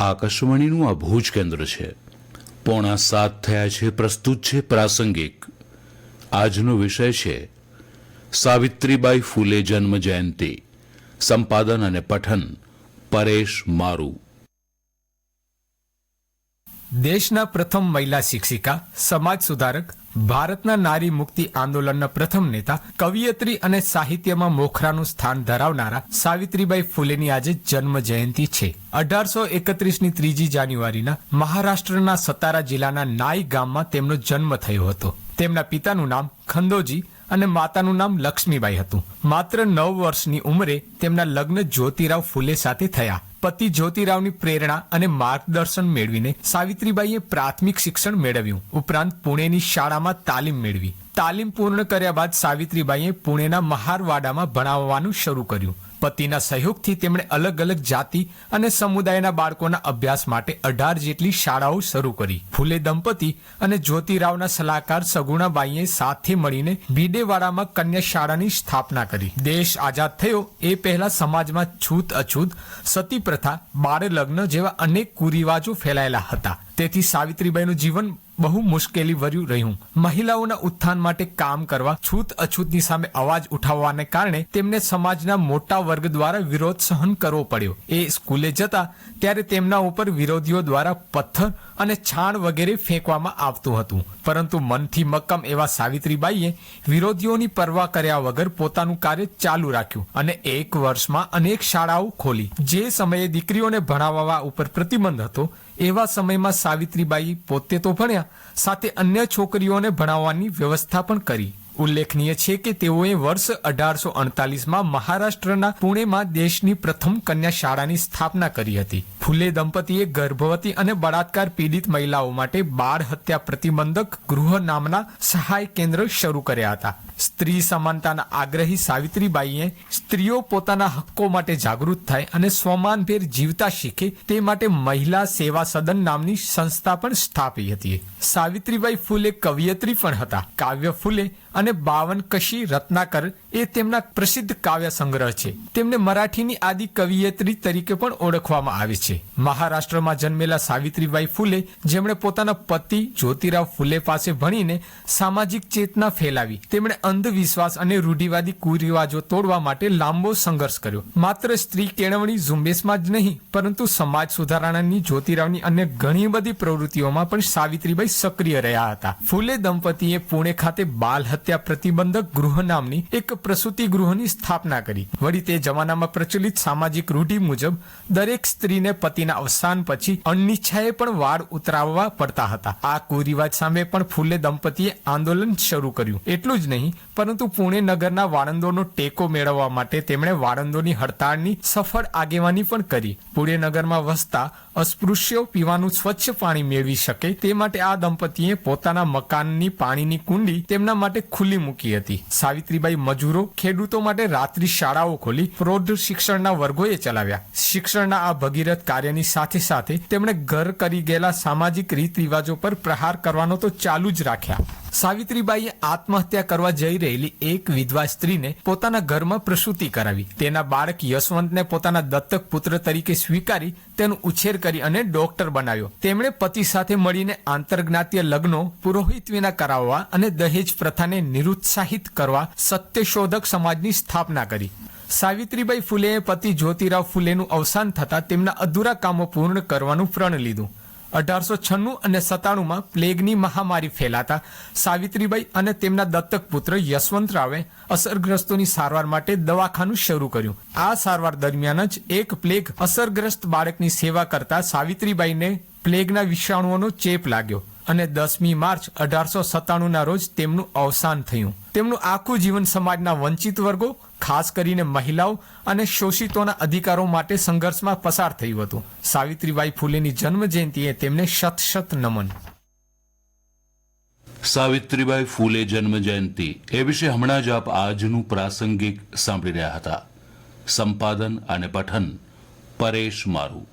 આકાશવાણીનું આ ભુજ કેન્દ્ર છે. પોણા સાત થયા છે, પ્રસ્તુત છે, પ્રાસંગિક. આજનો વિષય છે, સાવિત્રીબાઈ ફૂલે જન્મ જયંતિ. સંપાદન અને પઠન, પરેશ મારુ. દેશના પ્રથમ મહિલા શિક્ષિકા, સમાજ સુધારક ભારતના નારી મુક્તિ આંદોલનના પ્રથમ નેતા, કવિયત્રી અને સાહિત્યમાં મોખરાનું સ્થાન ધરાવનારા સાવિત્રીબાઈ ફૂલેની આજે જન્મ જયંતિ છે. અઢારસો એકત્રીસની ત્રીજી જાન્યુઆરીના મહારાષ્ટ્રના સતારા જિલ્લાના નાઈ ગામમાં તેમનો જન્મ થયો હતો. તેમના પિતાનું નામ ખંદોજી અને માતાનું નામ લક્ષ્મીબાઈ હતું. માત્ર નવ વર્ષની ઉંમરે તેમના લગ્ન જ્યોતિરાવ ફૂલે સાથે થયા. પતિ જ્યોતિરાવની પ્રેરણા અને માર્ગદર્શન મેળવીને સાવિત્રીબાઈએ પ્રાથમિક શિક્ષણ મેળવ્યું. ઉપરાંત પુણેની શાળામાં તાલીમ મેળવી. તાલીમ પૂર્ણ કર્યા બાદ સાવિત્રીબાઈએ પુણેના મહારવાડામાં ભણાવવાનું શરૂ કર્યું. પતિના સહયોગથી તેમણે અલગ અલગ જાતિ અને સમુદાયના બાળકોના અભ્યાસ માટે અઢાર જેટલી શાળાઓ શરૂ કરી. ફૂલે દંપતી અને જ્યોતિરાવના સલાહકાર સગુણાબાઈએ સાથે મળીને ભીડેવાડામાં કન્યા શાળાની સ્થાપના કરી. દેશ આઝાદ થયો એ પહેલા સમાજમાં છૂત અછૂત, સતી પ્રથા બાળ લગ્ન જેવા અનેક કુરિવાજો ફેલાયેલા હતા. તેથી સાવિત્રીબાઈનું જીવન બહુ મુશ્કેલી વર્યું રહ્યું. મહિલાઓના ઉત્થાન માટે કામ કરવા છૂત અછૂતની સામે અવાજ ઉઠાવવાને કારણે તેમને સમાજના મોટા વર્ગ દ્વારા વિરોધ સહન કરવો પડ્યો. એ સ્કૂલે જતા ત્યારે તેમના ઉપર વિરોધીઓ દ્વારા પથ્થર અને છાણ વગેરે ફેંકવામાં આવતું હતું. પરંતુ મનથી મક્કમ એવા સાવિત્રીબાઈએ વિરોધીઓની પરવા કર્યા વગર પોતાનું કાર્ય ચાલુ રાખ્યું અને એક વર્ષમાં અનેક શાળાઓ ખોલી. જે સમયે દીકરીઓને ભણાવવા ઉપર પ્રતિબંધ હતો, એવા સમયમાં સાવિત્રીબાઈ પોતે તો ભણ્યા, સાથે અન્ય છોકરીઓને ભણાવવાની વ્યવસ્થા પણ કરી. ઉલ્લેખનીય છે કે તેઓએ વર્ષ અઢારસો અડતાલીસમાં મહારાષ્ટ્રના પુણેમાં દેશની પ્રથમ કન્યા શાળાની સ્થાપના કરી હતી. ફૂલે દંપતીએ ગર્ભવતી અને બળાત્કાર પીડિત મહિલાઓ માટે બાળ હત્યા પ્રતિબંધક ગૃહ નામના સહાય કેન્દ્ર શરૂ કર્યા હતા. સ્ત્રી સમાનતાના આગ્રહી સાવિત્રીબાઈએ સ્ત્રીઓ પોતાના હક્કો માટે જાગૃત થાય અને સ્વમાનભેર જીવતા શીખે તે માટે મહિલા સેવા સદન નામની સંસ્થા પણ સ્થાપી હતી. સાવિત્રીબાઈ ફૂલે કવિયત્રી પણ હતા. કાવ્ય ફૂલે અને બાવન કશી રત્નાકર એ તેમના પ્રસિદ્ધ કાવ્ય સંગ્રહ છે. તેમને મરાઠીની આદિ કવિયત્રી તરીકે પણ ઓળખવામાં આવે છે. મહારાષ્ટ્રમાં જન્મેલા સાવિત્રીબાઈ ફૂલે જેમણે પોતાના પતિ જ્યોતિરાવ ફૂલે પાસે ભણીને સામાજિક ચેતના ફેલાવી, તેમણે અંધવિશ્વાસ અને રૂઢિવાદી કુરિવાજો તોડવા માટે લાંબો સંઘર્ષ કર્યો. માત્ર સ્ત્રી કેળવણી ઝુંબેશમાં જ નહીં, પરંતુ સમાજ સુધારણાની, જ્યોતિરાવની અન્ય ઘણી બધી પ્રવૃત્તિઓમાં પણ સાવિત્રીબાઈ સક્રિય રહ્યા હતા. ફૂલે દંપતીએ પુણે ખાતે બાલ હત્યા પ્રતિબંધક ગૃહ નામની એક પ્રસૂતિ ગૃહની સ્થાપના કરી. વળી તે જમાનામાં પ્રચલિત સામાજિક રૂઢિ મુજબ દરેક સ્ત્રીને પતિના અવસાન પછી અનિચ્છાએ પણ વાળ ઉતરાવવા પડતા હતા. આ કુરિવાજ સામે પણ ફૂલે દંપતીએ આંદોલન શરૂ કર્યું. એટલું જ નહીં, પરંતુ પુણે નગરના વાળંદોનો ટેકો મેળવવા માટે તેમણે વાળંદોની હડતાળની સફળ આગેવાની પણ કરી. પુણે નગરમાં વસતા અસ્પૃશ્યો પીવાનું સ્વચ્છ પાણી મેળવી શકે તે માટે આ દંપતીએ પોતાના મકાનની પાણીની કુંડી તેમના માટે ખુલ્લી મૂકી હતી. સાવિત્રીબાઈ મજૂરો ખેડૂતો માટે રાત્રિ શાળાઓ ખોલી પ્રૌઢ શિક્ષણના વર્ગોએ ચલાવ્યા. શિક્ષણના આ ભગીરથ કાર્યની સાથે સાથે તેમણે ઘર કરી ગયેલા સામાજિક રીત રિવાજો પર પ્રહાર કરવાનો તો ચાલુ જ રાખ્યા. સાવિત્રીબાઈએ આત્મહત્યા કરવા જઈ રહેલી એક વિધવા સ્ત્રીને પોતાના ઘરમાં પ્રસૂતિ કરાવી. તેના બાળક યશવંતને પોતાના દત્તક પુત્ર તરીકે સ્વીકારી તેનો ઉછેર કરી અને ડોક્ટર બનાવ્યો. તેમણે પતિ સાથે મળીને આંતરજ્ઞાતીય લગ્નો પુરોહિત વિના કરાવવા અને દહેજ પ્રથાને નિરુત્સાહિત કરવા સત્યશોધક સમાજની સ્થાપના કરી. સાવિત્રીબાઈ ફુલેએ પતિ જ્યોતિરાવ ફૂલેનું અવસાન થતાં તેમના અધૂરા કામો પૂર્ણ કરવાનું પ્રણ લીધું. અઢારસો છન્નું અને સત્તાણુંમાં પ્લેગની મહામારી ફેલાતા સાવિત્રીબાઈ અને તેમના દત્તક પુત્ર યશવંતરાવે અસરગ્રસ્તોની સારવાર માટે દવાખાનું શરૂ કર્યું. આ સારવાર દરમિયાન જ એક પ્લેગ અસરગ્રસ્ત બાળકની સેવા કરતા સાવિત્રીબાઈને પ્લેગના વિષાણુઓનો ચેપ લાગ્યો. અને દસમી માર્ચ અઢારસો સત્તાણુંના રોજ તેમનું અવસાન થયું. તેમનું આખું જીવન સમાજના વંચિત વર્ગો, ખાસ કરીને મહિલાઓ અને શોષિતોના અધિકારો માટે સંઘર્ષમાં પસાર થયું હતું. સાવિત્રીબાઈ ફૂલેની જન્મ જયંતિએ તેમને શત શત નમન. સાવિત્રીબાઈ ફૂલે જન્મ જયંતિ એ વિશે હમણાં જ આપ આજનું પ્રાસંગિક સાંભળી રહ્યા હતા. સંપાદન અને પઠન પરેશ મારુ.